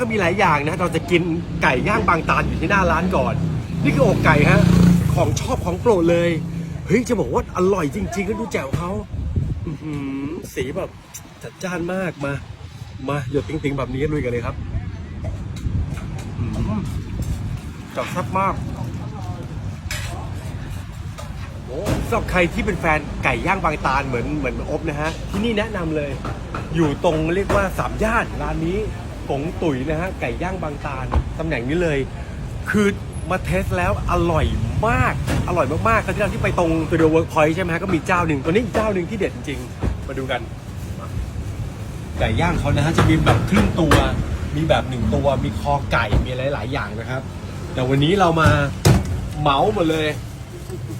ก็มีหลายอย่างนะเราจะกินไก่ย่างบางตาลอยู่ที่หน้าร้านก่อน นี่คืออกไก่ฮะของชอบของโปรดเลยเฮ้ยจะบอกว่าอร่อยจริงๆก็ดูแจ่วเขาสีแบบจัดจ้านมากมา มาหยดติ่งๆแบบนี้ลุยกันเลยครับจัดแซ่บมากโอ้สำหรับใครที่เป็นแฟนไก่ย่างบางตาลเหมือนเหมือนอบนะฮะ ที่นี่แนะนำเลย อยู่ตรงเรียกว่าสามย่านร้านนี้ กงตุ๋ยนะฮะไก่ย่างบางตาลตำแหน่งนี้เลย คือมาเทสแล้วอร่อยมาก อร่อยมากๆครั้งที่เราที่ไปตรงตัวเดียวเวิร์กพอยต์ใช่ไหมฮะก็มีเจ้าหนึ่งตัวนี้อีกเจ้าหนึ่งที่เด็ดจริงๆมาดูกันไก่ย่างเขานะฮะจะมีแบบครึ่งตัว มีแบบหนึ่งตัว มีคอไก่มีหลาย ๆ อย่างนะครับ แต่วันนี้เรามาเหมาหมดเลย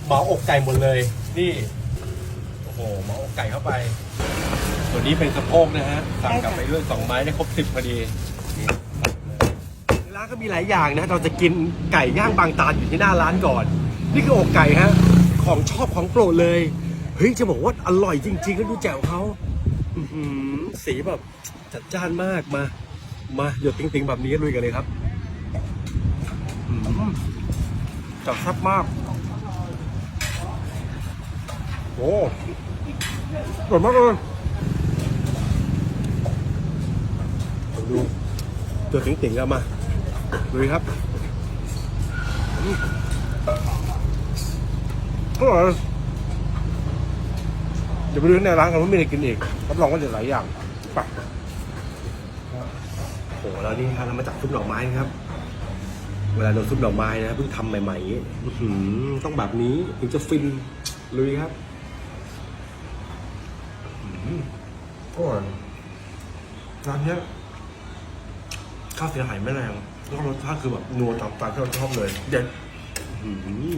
เหมาอกไก่หมดเลย นี่โอ้โหเหมาอกไก่เข้าไป ตัวนี้เป็นสะโพกนะฮะ สั่งกลับไปด้วยสองไม้ได้ครบสิบพอดีนี่ร้านก็มีหลายอย่างนะ เราจะกินไก่ย่างบางตาลอยู่ที่หน้าร้านก่อน นี่คืออกไก่ฮะ ของชอบของโปรดเลย เฮ้ย จะบอกว่าอร่อยจริงๆก็ดูแจ่วเขาอื้อหือสีแบบจัดจ้านมากมา มาหยดติงๆ แบบนี้ลุยกันเลยครับอื้อหือจัดแซ่บมาก โอ้อร่อยมากเลย ดูตัวติ๋งๆแล้วมาดูดิครับอร่อยเดี๋ยวไปดูในร้านกันว่ามีอะไรกินอีกรับรองว่าจะหลายอย่างไปโอ้โหแล้วนี่ครับเรามาจากซุปหน่อไม้นะครับ เวลาโดนซุปหน่อไม้นะเพิ่งทำใหม่ๆต้องแบบนี้ถึงจะฟินลุยครับอร่อยร้านเนี้ย ข้าวเสียหายไม่แรงแล้วก็รสชาติคือแบบนัวตามสไตล์ที่เราชอบเลยเด็ดอื้อหือ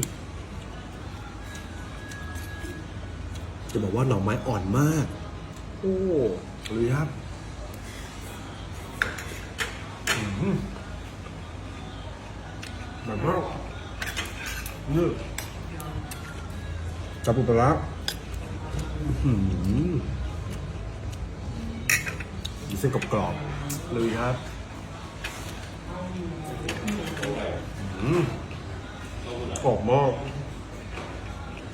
จะบอกว่าหน่อไม้อ่อนมาก โอ้เลยครับอื้อหือแบบมากนี่จับปุปลาร้าอื้อหือมีเส้นกรอบๆเลยครับ หอมมาก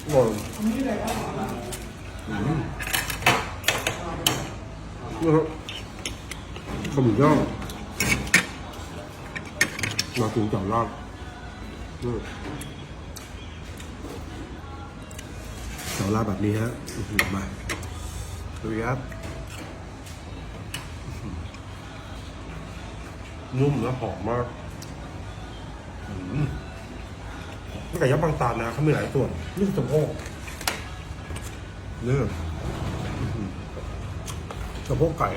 อร่อยอืมนี่ครับขมิ้นย่างมาถึงจ่าลาดนี่จ่าลาดแบบนี้ฮะมาดูครับ นุ่มและหอมมาก ไก่ย่างบางตาลนะเขามีหลายส่วนนี่คือสะโพกเนี่ยอื้อสะโพกไก่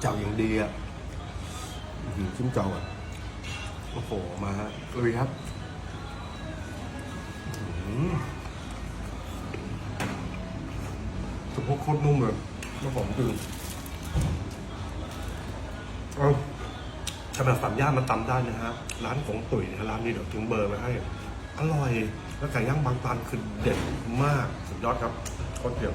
เจ้าอย่างดีอะชิ้นเจ้าอะโอ้โหมาฮะลุยครับสะโพกโคตรนุ่มเลยแล้วหอมจริงเอา ขนาดสามย่านมันตำได้นะฮะร้านของตุ๋ยนะร้านนี้เดี๋ยวทิ้งเบอร์มาให้ อร่อย แล้วไก่ย่างบางตานคือเด็ดมาก สุดยอดครับโคตรเดียว